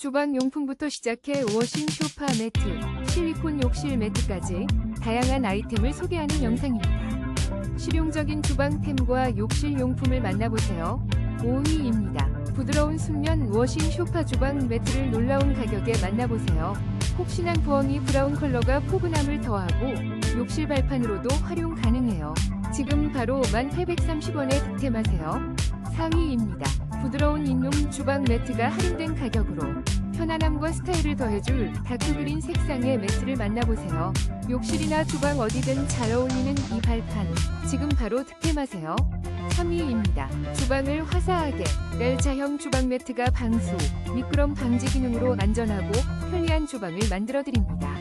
주방 용품부터 시작해 워싱 소파 매트, 실리콘 욕실 매트까지 다양한 아이템을 소개하는 영상입니다. 실용적인 주방템과 욕실 용품을 만나보세요. 5위입니다. 부드러운 순면 워싱 소파 주방 매트를 놀라운 가격에 만나보세요. 폭신한 부엉이 브라운 컬러가 포근함을 더하고 욕실 발판으로도 활용 가능해요. 지금 바로 1830원에 득템하세요. 4위입니다. 부드러운 인용 주방 매트가 할인된 가격으로 편안함과 스타일을 더해줄 다크그린 색상의 매트를 만나보세요. 욕실이나 주방 어디든 잘 어울리는 이 발판. 지금 바로 득템하세요. 3위입니다. 주방을 화사하게 넬자형 주방 매트가 방수, 미끄럼 방지 기능으로 안전하고 편리한 주방을 만들어드립니다.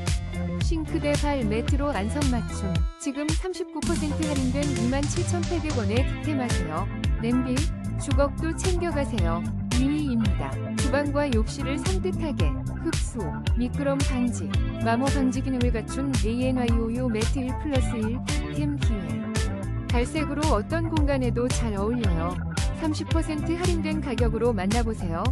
싱크대 발 매트로 안성 맞춤. 지금 39% 할인된 27,800원에 득템하세요. 냄비, 주걱도 챙겨가세요. 2위입니다. 주방과 욕실을 산뜻하게 흡수, 미끄럼 방지, 마모 방지 기능을 갖춘 ANYOU 매트 1 플러스 1템 기회. 갈색으로 어떤 공간에도 잘 어울려요. 30% 할인된 가격으로 만나보세요.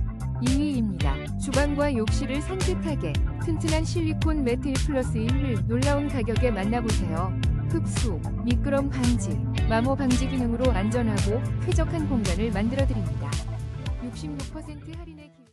2위입니다. 주방과 욕실을 산뜻하게 튼튼한 실리콘 매트 1 플러스 1을 놀라운 가격에 만나보세요. 흡수, 미끄럼 방지, 마모 방지 기능으로 안전하고 쾌적한 공간을 만들어드립니다. 66% 할인의 기회